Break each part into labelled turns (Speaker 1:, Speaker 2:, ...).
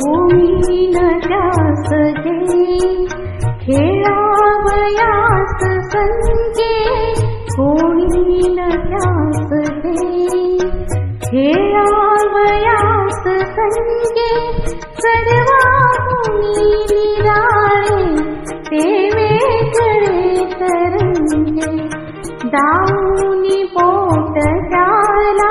Speaker 1: होनी न्यास जगी हे और प्रयास संगे होनी न्यास जगी हे और प्रयास संगे सर्वोनी निराळे तेमे करी परंगे दाउनी पोत झाला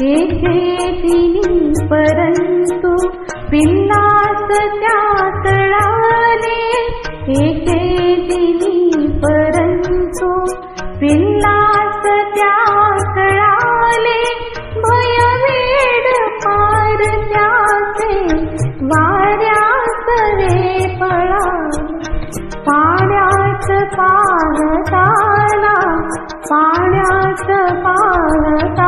Speaker 1: ती परंतु पिल्लास त्या तळाले एके दिली परंतु पिल्लास त्या तळाले भयवेड पार त्याचे वाऱ्यास रे पळा पाण्यात पाहताना पाण्यात पाहता